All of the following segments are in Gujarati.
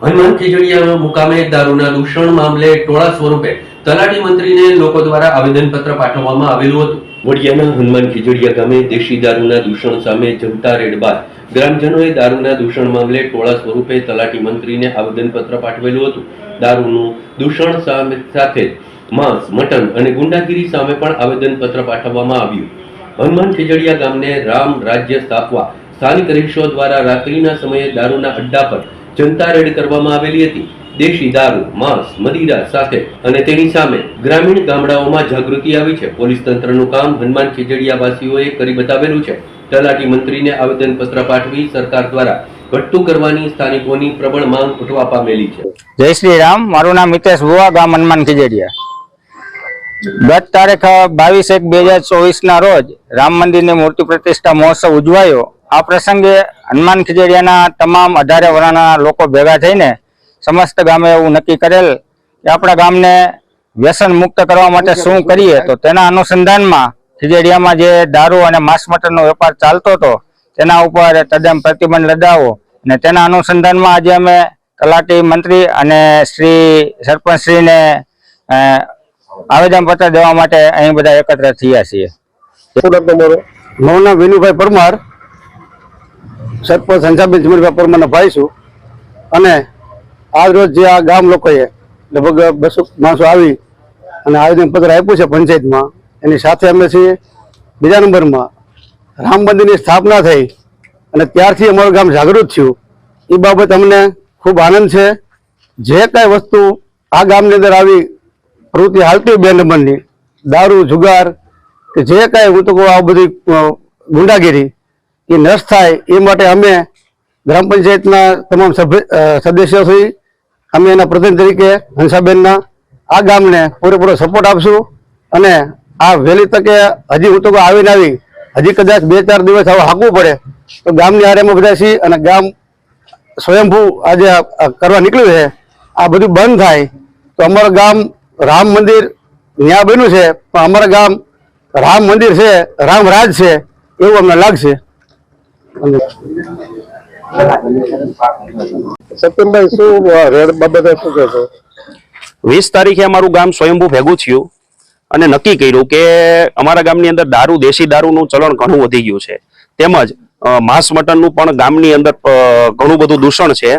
હનુમાન ખીજડીયા મુકામે દારૂના દૂષણ મામલે ટોળા સ્વરૂપે તલાટી મંત્રીને લોકો દ્વારા આવેદનપત્ર પાઠવવામાં આવેલું હતું. વડિયાના હનુમાન ખીજડીયા ગામે દેશી દારૂના દૂષણ સામે જમતા રેડ બાદ ગ્રામજનોએ દારૂના દૂષણ મામલે ટોળા સ્વરૂપે તલાટી મંત્રીને આવેદનપત્ર પાઠવેલું હતું. દારૂનું દૂષણ સાથે માંસ, મટન અને ગુંડાગીરી સામે પણ આવેદનપત્ર પાઠવવામાં આવ્યું. હનુમાન ખીજડીયા ગામને રામ રાજ્ય સ્થાપવા, સ્થાનિક રહીશો દ્વારા રાત્રિના સમયે દારૂના અડ્ડા પર જનતા રેડ કરવામાં આવેલી હતી. દેશી દારૂ, માંસ, મદિરા સાથે અને તેની સામે ગ્રામીણ ગામડાઓમાં જાગૃતિ આવી છે. પોલીસ તંત્રનું કામ હનુમાન ખીજડીયા વાસીઓએ કરી બતાવેલું છે. તલાટી મંત્રીને આવેદનપત્ર પાઠવી સરકાર દ્વારા ઘટતું કરવાની સ્થાનિકોની પ્રબળ માંગ ઉઠવા પામેલી છે. જય શ્રી રામ. મારું નામ મિતેશ ભુવા, ગામ હનુમાન ખીજડીયા. ગત તારીખ બાવીસ એક બે હજાર ચોવીસ ના રોજ રામ મંદિરની મૂર્તિ પ્રતિષ્ઠા મહોત્સવ ઉજવાયો. આ પ્રસંગે હનુમાન ખીજડીયાના તમામ અઢારે વરાના લોકો ભેગા થઈને સમસ્ત ગામે એવું નક્કી કરેલ કે આપણા ગામને વ્યસન મુક્ત કરવા માટે શું કરીએ તો તેના અનુસંધાનમાં ખીજડીયામાં જે દારૂ અને માંસ મટનનો વેપાર ચાલતો હતો તેના ઉપર તદ્દન પ્રતિબંધ લગાવો અને તેના અનુસંધાનમાં આજે અમે તલાટી મંત્રી અને શ્રી સરપંચશ્રીને આવેદનપત્ર દેવા માટે અહીં બધા એકત્ર થયા છીએ. મારું નામ વિનુભાઈ પરમાર. સરપંચ સંસાબેન ચીમરભાઈ વેપારમાં ભાઈ છું. અને આજ રોજ જે આ ગામ લોકોએ લગભગ બસો માણસો આવી અને આવેદનપત્ર આપ્યું છે પંચાયતમાં. એની સાથે અમે છીએ. બીજા નંબરમાં રામ મંદિરની સ્થાપના થઈ અને ત્યારથી અમારું ગામ જાગૃત થયું. એ બાબત અમને ખૂબ આનંદ છે. જે કાંઈ વસ્તુ આ ગામની અંદર આવી, પ્રવૃત્તિ હાલતી બે નંબરની, દારૂ, જુગાર કે જે કાંઈ હું તો આ બધી ગુંડાગીરી એ નષ્ટ થાય એ માટે અમે ગ્રામ પંચાયતના તમામ સભ્ય સદસ્યો છીએ અમે એના પ્રતિનિધિ તરીકે હંસાબેનના આ ગામને પૂરેપૂરો સપોર્ટ આપશું અને આ વહેલી તકે હજી હું તો આવીને આવી, હજી કદાચ બે ચાર દિવસ હવે હાંકવું પડે, તો ગામની હારેમાં બધા છીએ અને ગામ સ્વયંભૂ આજે કરવા નીકળ્યું છે, આ બધું બંધ થાય, તો અમારું ગામ રામ મંદિર ત્યાં બન્યું છે, પણ અમારું ગામ રામ મંદિર છે, રામ રાજ છે, એવું અમને લાગશે. શું રેડ શું વીસ તારીખે અમારું ગામ સ્વયંભૂ ભેગું થયું અને નક્કી કર્યું કે અમારા ગામની અંદર દારૂ, દેશી દારૂનું ચલણ ઘણું વધી ગયું છે. તેમજ માંસ મટનનું પણ ગામની અંદર ઘણું બધું દૂષણ છે.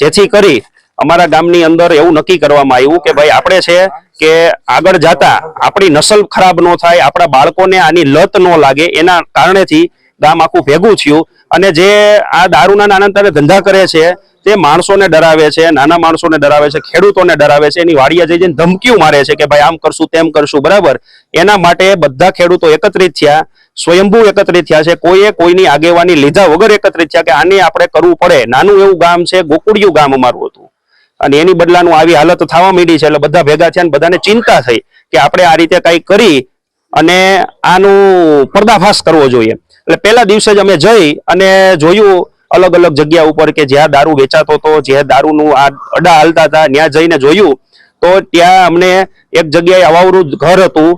જેથી કરી અમારા ગામની અંદર એવું નક્કી કરવામાં આવ્યું કે ભાઈ, આપણે છે કે આગળ જતા આપણી નસલ ખરાબ ન થાય, આપણા બાળકોને આની લત ન લાગે, એના કારણેથી ગામ આખું ભેગું થયું અને જે આ દારૂના નાના નાના ધંધા કરે છે, તે માણસોને ડરાવે છે, નાના માણસોને ડરાવે છે, ખેડૂતોને ડરાવે છે, એની વાડિયા જઈ જઈને ધમકીઓ મારે છે કે ભાઈ આમ કરશું, તેમ કરશું, બરાબર? એના માટે બધા ખેડૂતો એકત્રિત થયા, સ્વયંભૂ એકત્રિત થયા છે, કોઈએ કોઈની આગેવાની લીધા વગર એકત્રિત થયા કે આને આપણે કરવું પડે. નાનું એવું ગામ છે ગોકુડિયું ગામ અમારું હતું. અને એની બદલાનું આવી હાલત થવા માંડી છે, એટલે બધા ભેગા થયા અને બધાને ચિંતા થઈ કે આપણે આ રીતે કંઈક કરી અને આનું પર્દાફાશ કરવો જોઈએ. એટલે પહેલા દિવસે જ અમે જઈ અને જોયું અલગ અલગ જગ્યા ઉપર કે જ્યાં દારૂ વેચાતો હતો જ્યાં દારૂનું આ અડા હાલતા હતા, ત્યાં જઈને જોયું તો ત્યાં અમને એક જગ્યાએ અવાવરું ઘર હતું.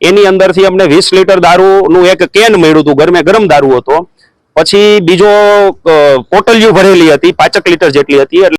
એની અંદરથી અમને વીસ લીટર દારૂનું એક કેન મળ્યું હતું ગરમે ગરમ દારૂ હતો. પછી બીજો પોટલીઓ ભરેલી હતી, પાંચક લીટર જેટલી હતી, એટલે